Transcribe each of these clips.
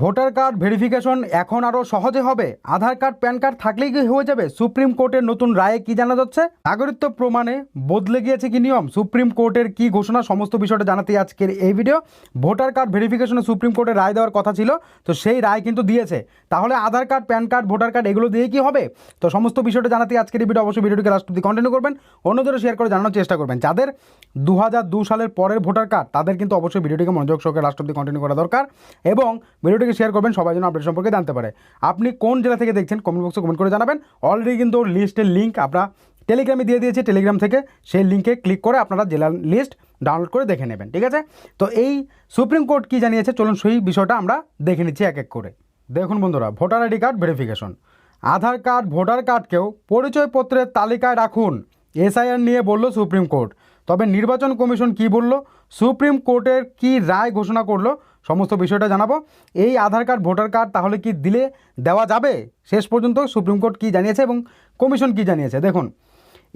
Voter card verification এখন আরও সহজে হবে। আধার কার্ড, প্যান কার্ড থাকলেই কি হয়ে যাবে? সুপ্রিম কোর্টের নতুন রায়ে কি জানা যাচ্ছে? নাগরিকত্ব প্রমাণে বদলে গিয়েছে কি নিয়ম? সুপ্রিম কোর্টের কি ঘোষণা? সমস্ত বিষয়টা জানাতে আজকের এই ভিডিও। ভোটার কার্ড ভেরিফিকেশনে সুপ্রিম কোর্টের রায় দেওয়ার কথা ছিল, তো সেই রায় কিন্তু দিয়েছে। তাহলে Aadhaar card, PAN card, voter card এগুলো দিয়ে কি হবে? তো সমস্ত বিষয়টা জানাতে আজকের এই ভিডিও অবশ্যই ভিডিওটিকে লাস্ট কন্টিনিউ করবেন। অন্যদেরও শেয়ার করে জানানোর চেষ্টা করবেন। যাদের দু সালের পরের ভোটার কার্ড, তাদের কিন্তু অবশ্যই ভিডিওটিকে মনোযোগ সহকারে লাস্ট অব্দি কন্টিনিউ করা দরকার। এবং ভিডিওটিকে শেয়ার করবেন, সবাই যেন আপডেট সম্পর্কে জানতে পারে। আপনি কোন জেলা থেকে দেখছেন কমেন্ট বক্সে কমেন্ট করে জানাবেন। অলরেডি কিন্তু লিস্টের লিঙ্ক আমরা টেলিগ্রামে দিয়ে দিয়েছি টেলিগ্রাম থেকে সেই লিঙ্কে ক্লিক করে আপনারা জেলার লিস্ট ডাউনলোড করে দেখে নেবেন, ঠিক আছে? তো এই সুপ্রিম কোর্ট কি জানিয়েছে, চলুন সেই বিষয়টা আমরা দেখে নিচ্ছি এক এক করে। দেখুন বন্ধুরা voter ID card verification Aadhaar card voter কার্ডকেও পরিচয়পত্রের তালিকায় রাখুন এসআইআর নিয়ে বলল সুপ্রিম কোর্ট তবে নির্বাচন কমিশন কি বলল? সুপ্রিম কোর্টের কি রায় ঘোষণা করল? সমস্ত বিষয়টা জানাব। এই আধার কার্ড, ভোটার কার্ড তাহলে কি দিলে দেওয়া যাবে? শেষ পর্যন্ত সুপ্রিম কোর্ট কি জানিয়েছে এবং কমিশন কি জানিয়েছে? দেখুন,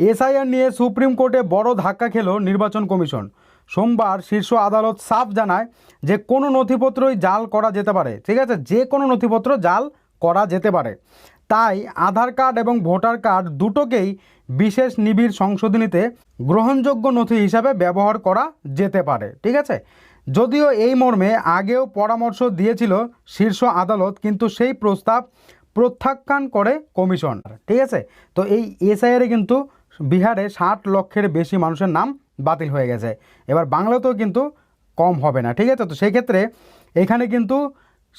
এসআইআর নিয়ে সুপ্রিম কোর্টে বড় ধাক্কা খেল নির্বাচন কমিশন। সোমবার শীর্ষ আদালত সাফ জানায় যে কোনো নথিপত্রই জাল করা যেতে পারে। ঠিক আছে? যে কোনো নথিপত্র জাল করা যেতে পারে। তাই আধার কার্ড এবং ভোটার কার্ড দুটোকেই বিশেষ নিবিড় সংশোধনীতে গ্রহণযোগ্য নথি হিসাবে ব্যবহার করা যেতে পারে, ঠিক আছে? যদিও এই মর্মে আগেও পরামর্শ দিয়েছিল শীর্ষ আদালত, কিন্তু সেই প্রস্তাব প্রত্যাখ্যান করে কমিশন, ঠিক আছে? তো এই এসআইআরে কিন্তু বিহারে ষাট লক্ষের বেশি মানুষের নাম বাতিল হয়ে গেছে। এবার বাংলাতেও কিন্তু কম হবে না, ঠিক আছে? তো সেই ক্ষেত্রে এখানে কিন্তু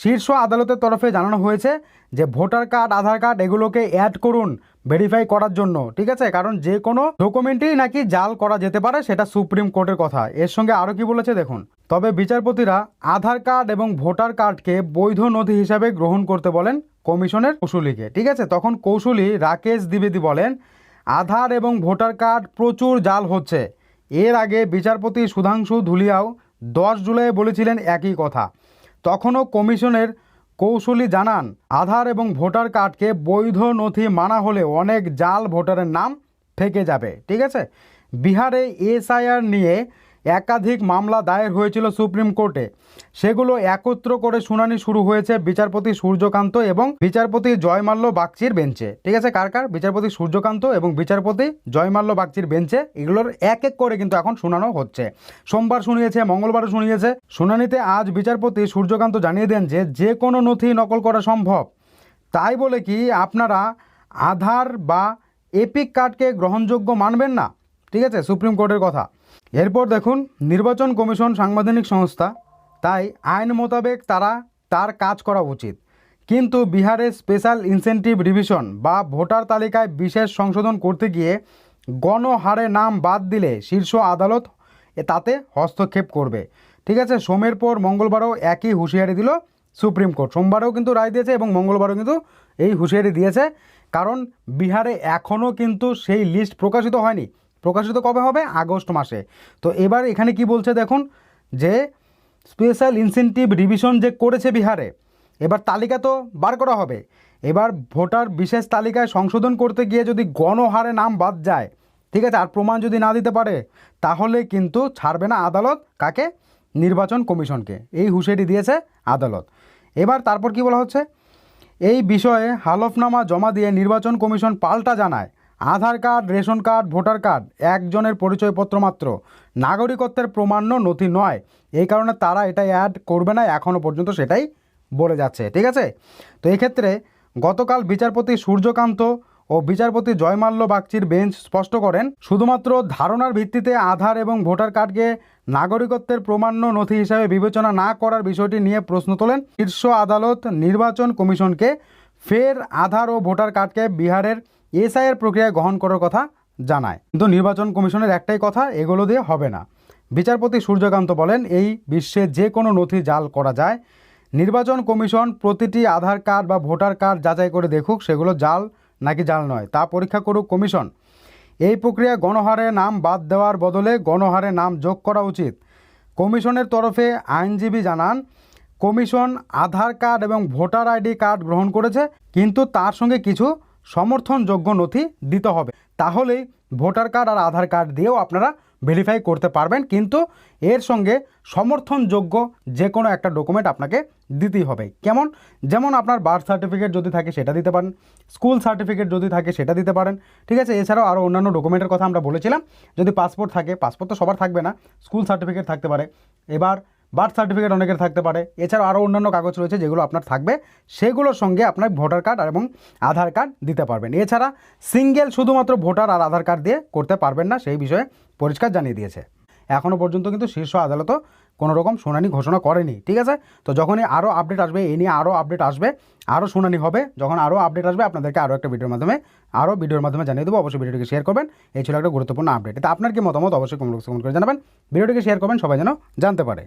শীর্ষ আদালতের তরফে জানানো হয়েছে যে ভোটার কার্ড, আধার কার্ড এগুলোকে অ্যাড করুন ভেরিফাই করার জন্য, ঠিক আছে? কারণ যে কোনো ডকুমেন্টই নাকি জাল করা যেতে পারে, সেটা সুপ্রিম কোর্টের কথা। এর সঙ্গে আরও কি বলেছে দেখুন? তবে বিচারপতিরা আধার কার্ড এবং ভোটার কার্ডকে বৈধ নথি হিসাবে গ্রহণ করতে বলেন কমিশনের কৌশলীকে, ঠিক আছে? তখন কৌশলী রাকেশ দ্বিবেদী বলেন, আধার এবং ভোটার কার্ড প্রচুর জাল হচ্ছে। এর আগে বিচারপতি সুধাংশু ধুলিয়াও দশ জুলাই বলেছিলেন একই কথা। তখনও কমিশনের কৌশলী জানান, আধার এবং ভোটার কার্ডকে বৈধ নথি মানা হলে অনেক জাল ভোটারের নাম থেকে যাবে। ঠিক আছে? বিহারে এসআইআর নিয়ে একাধিক মামলা দায়ের হয়েছিল সুপ্রিম কোর্টে। সেগুলো একত্র করে শুনানি শুরু হয়েছে বিচারপতি সূর্যকান্ত এবং বিচারপতি জয়মাল্য বাগচির বেঞ্চে। ঠিক আছে, কার কার? বিচারপতি সূর্যকান্ত এবং বিচারপতি জয়মাল্য বাগচির বেঞ্চে। এগুলোর এক এক করে কিন্তু এখন শোনানো হচ্ছে। সোমবার শুনিয়েছে, মঙ্গলবারও শুনিয়েছে। শুনানিতে আজ বিচারপতি সূর্যকান্ত জানিয়ে দেন যে যে কোনো নথি নকল করা সম্ভব। তাই বলে কি আপনারা আধার বা এপিক কার্ডকে গ্রহণযোগ্য মানবেন না? ঠিক আছে, সুপ্রিম কোর্টের কথা। এরপর দেখুন, নির্বাচন কমিশন সাংবিধানিক সংস্থা, তাই আইন মোতাবেক তারা তার কাজ করা উচিত। কিন্তু বিহারে স্পেশাল ইনসেন্টিভ রিভিশন বা ভোটার তালিকায় বিশেষ সংশোধন করতে গিয়ে গণহারে নাম বাদ দিলে শীর্ষ আদালত তাতে হস্তক্ষেপ করবে। ঠিক আছে, সোমের পর মঙ্গলবারও একই হুঁশিয়ারি দিল সুপ্রিম কোর্ট। সোমবারেও কিন্তু রায় দিয়েছে এবং মঙ্গলবারও কিন্তু এই হুঁশিয়ারি দিয়েছে। কারণ বিহারে এখনও কিন্তু সেই লিস্ট প্রকাশিত হয়নি। প্রকাশিত কবে হবে? আগস্ট মাসে। তো এবার এখানে কি বলছে দেখুন, যে স্পেশাল ইনসেন্টিভ রিভিশন যে করেছে বিহারে, এবার তালিকা তো বার করা হবে। এবার ভোটার বিশেষ তালিকায় সংশোধন করতে গিয়ে যদি গণহারে নাম বাদ যায়, ঠিক আছে, আর প্রমাণ যদি না দিতে পারে, তাহলে কিন্তু ছাড়বে না আদালত। কাকে? নির্বাচন কমিশনকে। এই হুঁশিয়ারি দিয়েছে আদালত। এবার তারপর কি বলা হচ্ছে? এই বিষয়ে হালফনামা জমা দিয়ে নির্বাচন কমিশন পাল্টা জানায়। Aadhaar card, ration card, voter card, একজনের পরিচয়পত্র মাত্র। নাগরিকত্বের প্রমাণ্য নথি নয়। এই কারণে তারা এটা অ্যাড করবে না এখনও পর্যন্ত সেটাই বলে যাচ্ছে, ঠিক আছে? তো এক্ষেত্রে গতকাল বিচারপতি সূর্যকান্ত ও বিচারপতি জয়মাল্য বাগচির বেঞ্চ স্পষ্ট করেন, শুধুমাত্র ধারণার ভিত্তিতে আধার এবং ভোটার কার্ডকে নাগরিকত্বের প্রমাণ্য নথি হিসাবে বিবেচনা না করার বিষয়টি নিয়ে প্রশ্ন তোলেন শীর্ষ আদালত নির্বাচন কমিশনকে। ফের আধার ও ভোটার কার্ডকে বিহারের এসআইয়ের প্রক্রিয়ায় গ্রহণ করার কথা জানায়। কিন্তু নির্বাচন কমিশনের একটাই কথা, এগুলো দিয়ে হবে না। বিচারপতি সূর্যকান্ত বলেন, এই বিশ্বে যে কোনো নথি জাল করা যায়। নির্বাচন কমিশন প্রতিটি আধার কার্ড বা ভোটার কার্ড যাচাই করে দেখুক সেগুলো জাল নাকি জাল নয়, তা পরীক্ষা করুক কমিশন। এই প্রক্রিয়া গণহারে নাম বাদ দেওয়ার বদলে গণহারে নাম যোগ করা উচিত। কমিশনের তরফে আইনজীবী জানান, কমিশন আধার কার্ড এবং ভোটার আইডি কার্ড গ্রহণ করেছে, কিন্তু তার সঙ্গে কিছু সমর্থনযোগ্য নথি দিতে হবে। তাহলেই ভোটার কার্ড আর আধার কার্ড দিয়েও আপনারা ভেরিফাই করতে পারবেন, কিন্তু এর সঙ্গে সমর্থনযোগ্য যে কোনো একটা ডকুমেন্ট আপনাকে দিতেই হবে। কেমন? যেমন আপনার বার্থ সার্টিফিকেট যদি থাকে সেটা দিতে পারেন স্কুল সার্টিফিকেট যদি থাকে সেটা দিতে পারেন, ঠিক আছে? এছাড়াও আরও অন্যান্য ডকুমেন্টের কথা আমরা বলেছিলাম, যদি পাসপোর্ট থাকে পাসপোর্ট তো সবার থাকবে না স্কুল সার্টিফিকেট থাকতে পারে। এবার বার্থ সার্টিফিকেট অনেকের থাকতে পারে। এছাড়াও আরও অন্যান্য কাগজ রয়েছে যেগুলো আপনার থাকবে। সেগুলোর সঙ্গে আপনার ভোটার কার্ড এবং আধার কার্ড দিতে পারবেন। এছাড়া সিঙ্গেল শুধুমাত্র ভোটার আর আধার কার্ড দিয়ে করতে পারবেন না, সেই বিষয়ে পরিষ্কার জানিয়ে দিয়েছে। এখনও পর্যন্ত কিন্তু শীর্ষ আদালতও কোনো রকম শুনানি ঘোষণা করেনি, ঠিক আছে? তো যখনই আরও আপডেট আসবে এই নিয়ে আরও আপডেট আসবে আরও শুনানি হবে, যখন আরও আপডেট আসবে, আপনাদেরকে আরও একটা ভিডিওর মাধ্যমে আরও ভিডিওর মাধ্যমে জানিয়ে দেবো। অবশ্যই ভিডিওটিকে শেয়ার করবেন। এই ছিল একটা গুরুত্বপূর্ণ আপডেট এটা আপনার কি মতামত? অবশ্যই কমেন্ট করে জানাবেন। ভিডিওটিকে শেয়ার করবেন, সবাই যেন জানতে পারে।